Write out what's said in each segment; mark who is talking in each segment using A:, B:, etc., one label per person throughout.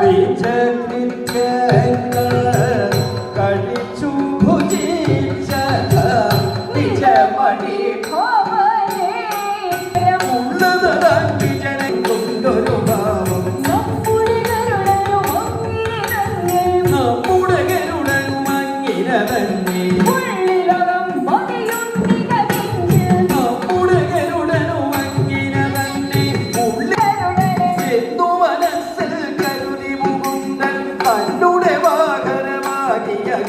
A: bị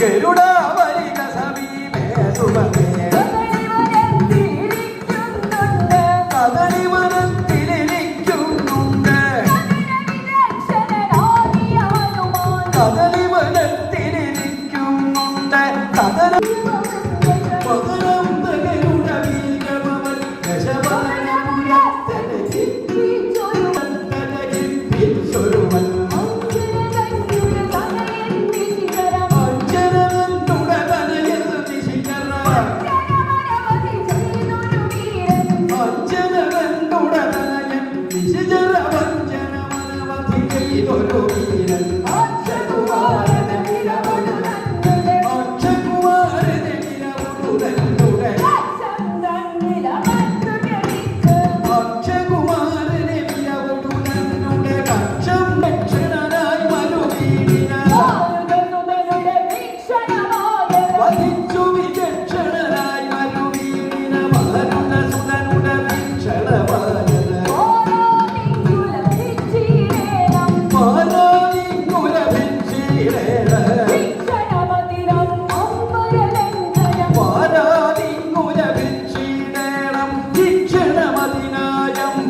A: ഗരുഡാവരിക സമീപേ സുഖമേ. കദളിമനത്തിലിരിക്കുന്നുണ്ട് കദളി വഞ്ചന കണ്ടുടനായ നിശജര വഞ്ചന മനവധി ചെയ്തൊരു